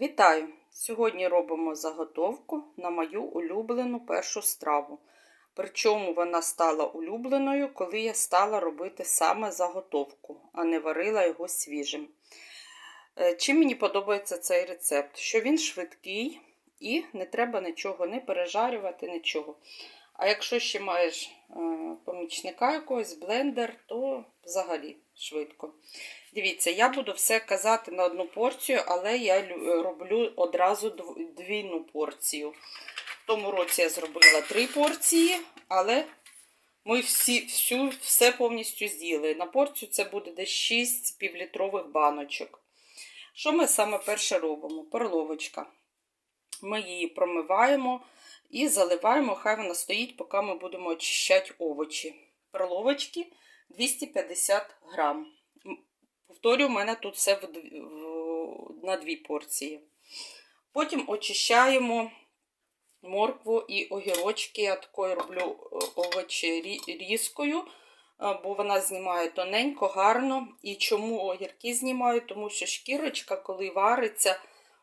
Вітаю! Сьогодні робимо заготовку на мою улюблену першу страву. Причому вона стала улюбленою, коли я стала робити саме заготовку, а не варила його свіжим. Е, Чим мені подобається цей рецепт? Що він швидкий і не треба нічого не пережарювати, нічого. А якщо ще маєш е, помічника якогось, блендер, то взагалі швидко. Дивіться, я буду все казати на одну порцію, але я роблю одразу двійну порцію. В тому році я зробила три порції, але ми всі, всю, все повністю з'їли. На порцію це буде десь 6 півлітрових баночок. Що ми саме перше робимо? Перловочка. Ми її промиваємо і заливаємо, хай вона стоїть, поки ми будемо очищати овочі. Перловочки 250 грам. Повторюю, у мене тут все в, в, на дві порції. Потім очищаємо моркву і огірочки. Я такою роблю е, овочі різкою, е, бо вона знімає тоненько, гарно. І чому огірки знімаю? Тому що шкірочка, коли вариться,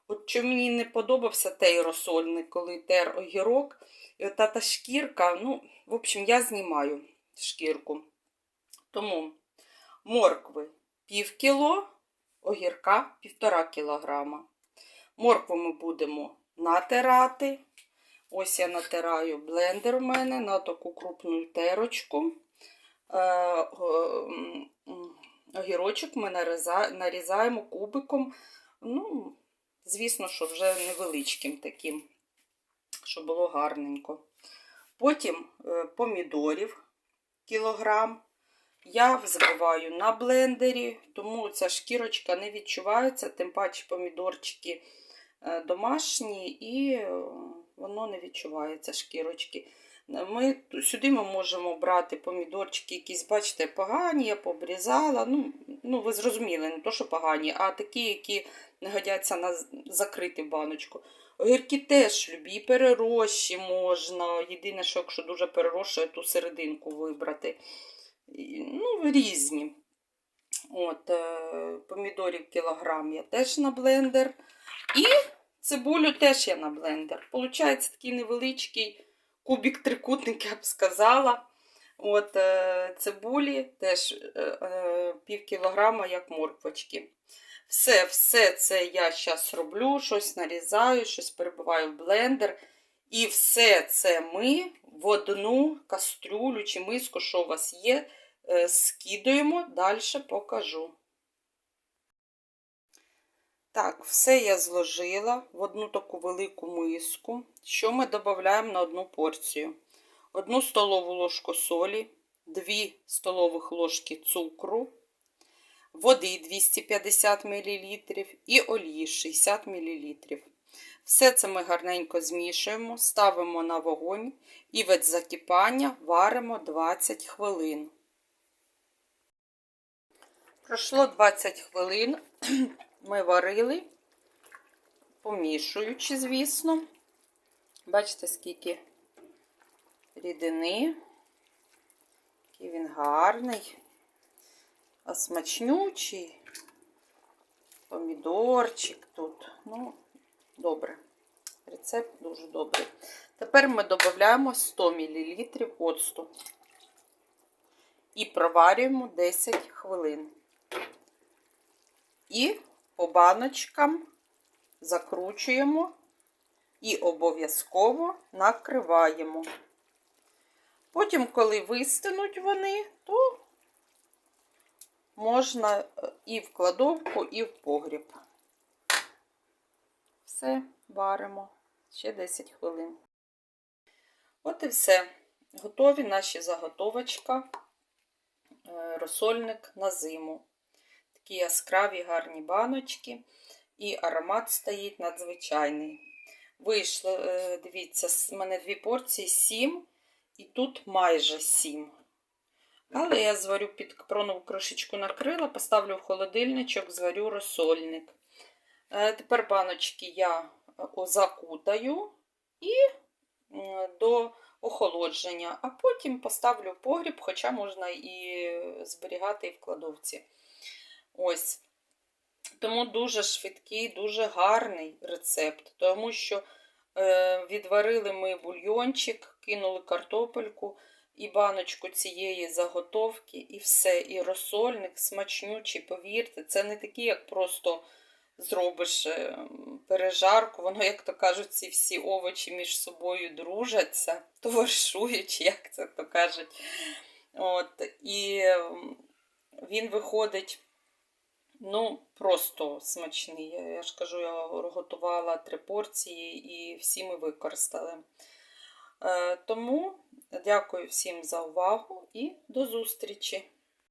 от що мені не подобався той розсольник, коли тер огірок. І от та шкірка, ну, в общем, я знімаю шкірку. Тому моркви пів кіло, огірка півтора кілограма. Моркву ми будемо натирати. Ось я натираю блендер у мене на таку крупну терочку. Е, Огірочок ми нарізаємо кубиком. Ну, звісно, що вже невеличким таким, щоб було гарненько. Потім е, помідорів кілограм. Я взбиваю на блендері, тому ця шкірочка не відчувається, тим паче помідорчики е, домашні і е, воно не відчувається шкірочки. Ми, сюди ми можемо брати помідорчики, якісь, бачите, погані, я пообрізала. Ну, ну, ви зрозуміли, не то, що погані, а такі, які годяться на з- закрити баночку. Огірки теж любі, перерощі можна. Єдине, що якщо дуже перерощує, ту серединку вибрати. Ну, різні. От, е, помідорів кілограм я теж на блендер. І цибулю теж я на блендер. Получається такий невеличкий кубик трикутник, я б сказала. От, е, цибулі теж е, пів кілограма, як морквочки. Все, все це я зараз роблю, щось нарізаю, щось перебиваю в блендер. І все це ми в одну кастрюлю чи миску, що у вас є, е, скидуємо, далі покажу. Так, все я зложила в одну таку велику миску. Що ми додаємо на одну порцію? Одну столову ложку солі, 2 столових ложки цукру, води 250 мл і олії 60 мл. Все це ми гарненько змішуємо, ставимо на вогонь і від закипання варимо 20 хвилин. Пройшло 20 хвилин, ми варили, помішуючи, звісно. Бачите, скільки рідини, який він гарний, а смачнючий, помідорчик тут. Ну, добре. Рецепт дуже добрий. Тепер ми додаємо 100 мл оцту і проварюємо 10 хвилин. І по баночкам закручуємо і обов'язково накриваємо. Потім, коли вистинуть вони, то можна е, і в кладовку, і в погріб. Все, варимо ще 10 хвилин. От і все. Готові наші заготовочка, е, розсольник на зиму. Такі яскраві гарні баночки, і аромат стоїть надзвичайний. Вийшло, е, дивіться, з мене дві порції 7, і тут майже 7. Але я зварю під капронову кришечку накрила, поставлю в холодильничок, зварю розсольник. Е, Тепер баночки я е, закутаю і до охолодження, а потім поставлю погріб, хоча можна і зберігати і в кладовці. Ось. Тому дуже швидкий, дуже гарний рецепт, тому що е, відварили ми бульйончик, кинули картопельку і баночку цієї заготовки, і все. І розсольник смачнючий, повірте, це не такий, як просто зробиш е, пережарку. Воно, як то кажуть, ці всі овочі між собою дружаться, товаришують, як це то кажуть. От, і він виходить. Ну, просто смачний. Я, я ж кажу, я готувала три порції і всі ми використали. Е, тому дякую всім за увагу і до зустрічі!